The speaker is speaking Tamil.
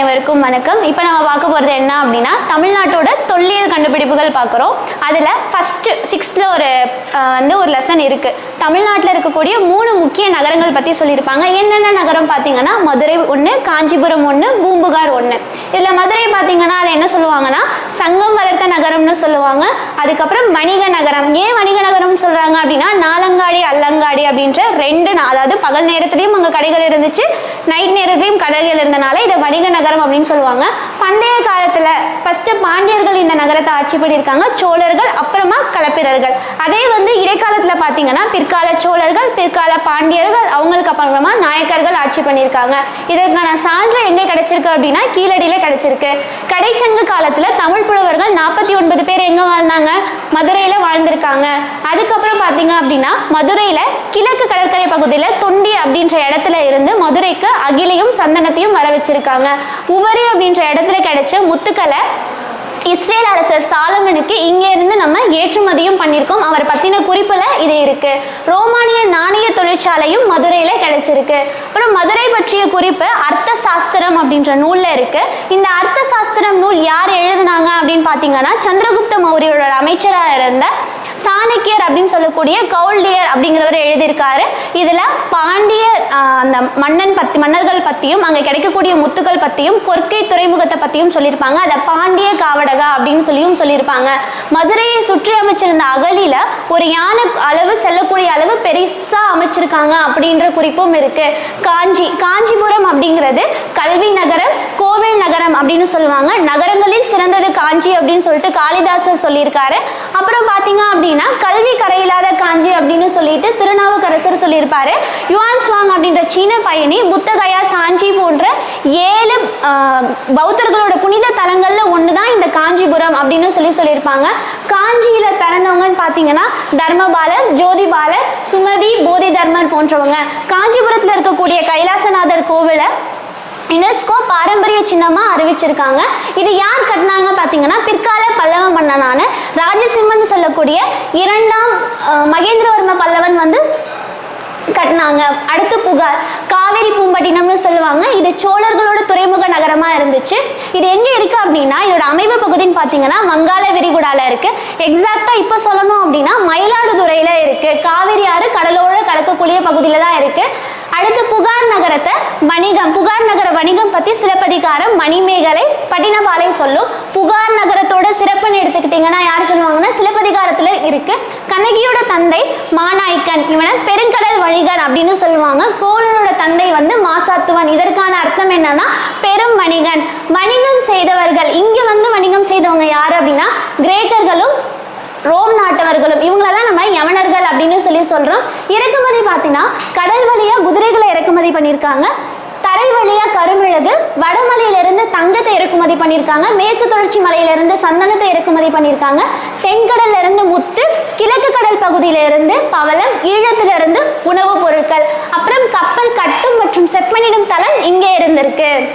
வணக்கம். இப்போ நம்ம பார்க்க போகிறது என்ன அப்படின்னா தமிழ்நாட்டோட தொல்லியல் கண்டுபிடிப்புகள் பார்க்குறோம். அதில் ஃபஸ்ட்டு சிக்ஸ்த்தில் ஒரு வந்து ஒரு லெசன் இருக்குது தமிழ்நாட்டில் இருக்கக்கூடிய மூணு முக்கிய நகரங்கள் பற்றி சொல்லியிருப்பாங்க. என்னென்ன நகரம் பார்த்தீங்கன்னா மதுரை ஒன்று காஞ்சிபுரம் ஒன்று பூம்புகார் ஒன்று இதில் மதுரை பார்த்தீங்கன்னா அதை என்ன சொல்லுவாங்கன்னா சங்கம் வளர்த்த நகரம்னு சொல்லுவாங்க. அதுக்கப்புறம் வணிக நகரம். ஏன் வணிக நகரம்னு சொல்கிறாங்க அப்படின்னா நாலங்காடி அல்லங்காடி அப்படின்ற ரெண்டு அதாவது பகல் நேரத்துலேயும் அங்கே கடைகள் இருந்துச்சு நைட் நேரத்துலையும் கடைகள் இருந்தனால இதை வணிக நகரம் நகரம் அப்படின்னு சொல்லுவாங்க. பண்டைய காலத்தில் ஃபஸ்ட்டு பாண்டியர்கள் இந்த நகரத்தை ஆட்சி பண்ணியிருக்காங்க. சோழர்கள் அப்புறமா களப்பிரர்கள் அதே வந்து இடைக்காலத்தில் பார்த்தீங்கன்னா பிற்கால சோழர்கள் பிற்கால பாண்டியர்கள் அவங்களுக்கு அப்புறமா நாயக்கர்கள் ஆட்சி பண்ணியிருக்காங்க. இதற்கான சான்று எங்கே கிடைச்சிருக்கு அப்படின்னா கீழடியில் கிடைச்சிருக்கு. கடைச்சங்க காலத்தில் தமிழ் புலவர்கள் நாற்பத்தி ஒன்பது பேர் எங்கே வாழ்ந்தாங்க? மதுரையில் வாழ்ந்திருக்காங்க. அதுக்கப்புறம் பார்த்தீங்க அப்படின்னா மதுரையில் கிழக்கு கடற்கரை பகுதியில் தொண்டி அப்படின்ற இடத்துல இருந்து மதுரைக்கு அகிலையும் சந்தனத்தையும் வர வச்சிருக்காங்க உவரி அப்படின்ற இடத்துல கிடைச்ச முத்துக்களை இஸ்ரேல் அரசர் சாலமனுக்கு இங்கே இருந்து நம்ம ஏற்றுமதியும் பண்ணியிருக்கோம். அவர் பற்றின குறிப்பில் இது இருக்கு. ரோமானிய நாணய தொழிற்சாலையும் மதுரையில் கிடைச்சிருக்கு. அப்புறம் மதுரை பற்றிய குறிப்பு அர்த்த சாஸ்திரம் அப்படின்ற நூலில் இருக்கு. இந்த அர்த்த சாஸ்திரம் நூல் யார் எழுதுனாங்க அப்படின்னு பார்த்தீங்கன்னா சந்திரகுப்த மௌரியரோட அமைச்சராக இருந்த சாணக்கியர் அப்படின்னு சொல்லக்கூடிய கௌல்டியர் அப்படிங்கிறவர் எழுதியிருக்காரு. இதில் பாண்டியர் அந்த மன்னன் பத்தி மன்னர்கள் பற்றியும் அங்கே கிடைக்கக்கூடிய முத்துக்கள் பற்றியும் கொற்கை துறைமுகத்தை பற்றியும் சொல்லியிருப்பாங்க. அதை பாண்டிய காவடகா அப்படின்னு சொல்லியும் சொல்லியிருப்பாங்க. மதுரையை சுற்றி அமைச்சிருந்த அகலியில் ஒரு யானை அளவு செல்லக்கூடிய அளவு பெருசாக அமைச்சிருக்காங்க அப்படின்ற குறிப்பும் இருக்கு. காஞ்சி காஞ்சிபுரம் அப்படிங்கிறது கல்வி நகரம் கோவில் நகரம் அப்படின்னு சொல்லுவாங்க. நகரங்களில் சிறந்தது காஞ்சி அப்படின்னு சொல்லிட்டு காளிதாசர் சொல்லியிருக்காரு. அப்புறம் பார்த்தீங்க அப்படின்னா கல்வி கரையில்லாத காஞ்சி அப்படின்னு சொல்லிட்டு திருநாவுக்கரசர் சொல்லியிருப்பாரு. யுவான் சுவாங் அப்படின்ற சீன பயணி புத்தகயா சாஞ்சி போன்ற ஏழு பௌத்தர்களோட புனித தலங்களில் ஒன்று தான் இந்த காஞ்சிபுரம் அப்படின்னு சொல்லி சொல்லியிருப்பாங்க. காஞ்சியில் பிறந்தவங்கன்னு பார்த்தீங்கன்னா தர்மபாலர் ஜோதிபாலர் சுமதி போதி தர்மர் போன்றவங்க. காஞ்சிபுரத்தில் இருக்கக்கூடிய கைலாசநாதர் கோவிலை யுனெஸ்கோ பாரம்பரிய சின்னமாக அறிவிச்சிருக்காங்க. இது யார் கட்டினாங்க பார்த்தீங்கன்னா பிற்கால பல்லவ மன்னனான ராஜசிம்மன் சொல்லக்கூடிய இரண்டாம் மகேந்திரவர்ம பல்லவன் வந்து கட்டினாங்க. அடுத்து புகார் காவேரி பூம்பட்டினம்னு சொல்லுவாங்க. இது சோழர்களோட துறைமுக நகரமாக இருந்துச்சு. இது எங்கே இருக்குது அப்படின்னா இதோட அமைவு பகுதின்னு பார்த்தீங்கன்னா வங்காள விரிகுடாவில் இருக்குது எக்ஸாக்டாக இப்போ சொல்லணும் அப்படின்னா மயிலாடுதுறையில் இருக்குது காவேரி ஆறு கடலோடு கலக்கக்கூடிய பகுதியில் தான் இருக்குது அடுத்து புகார் நகரத்தை வணிகம் புகார் வணிகம் பத்தி சிலப்பதிகாரம் மணிமேகலை பட்டினபாலை சொல்லும் புகார் நகரத்தோட சிறப்புன்னு எடுத்துக்கிட்டிங்கன்னா யார் சொல்லுவாங்கன்னா சிலப்பதிகாரத்துல இருக்கு. கண்ணகியோட தந்தை மாநாய்க்கன். இவனை பெருங்கடல் வணிகன் அப்படின்னு சொல்லுவாங்க. கோலனோட தந்தை வந்து மாசாத்துவன். இதற்கான அர்த்தம் என்னன்னா பெரும் வணிகன். வணிகம் செய்தவர்கள் இங்க வந்து வணிகம் செய்தவங்க யார் அப்படின்னா கிரேக்கர்களும் ரோம் நாட்டவர்களும். இவங்களெல்லாம் நம்ம யவனர்கள் அப்படின்னு சொல்லி சொல்றோம். இறக்குமதி பார்த்தீங்கன்னா கடல் வழியா குதிரைகளை இறக்குமதி பண்ணியிருக்காங்க. தரை வழியா கருமிளகு வடமலையிலிருந்து தங்கத்தை இறக்குமதி பண்ணியிருக்காங்க. மேற்கு தொடர்ச்சி மலையிலிருந்து சந்தனத்தை இறக்குமதி பண்ணியிருக்காங்க. தென்கடல்ல இருந்து முத்து கிழக்கு கடல் பகுதியில இருந்து பவளம் ஈழத்திலிருந்து உணவுப் பொருட்கள். அப்புறம் கப்பல் கட்டும் மற்றும் செப்பனிடும் தளம் இங்கே இருந்திருக்கு.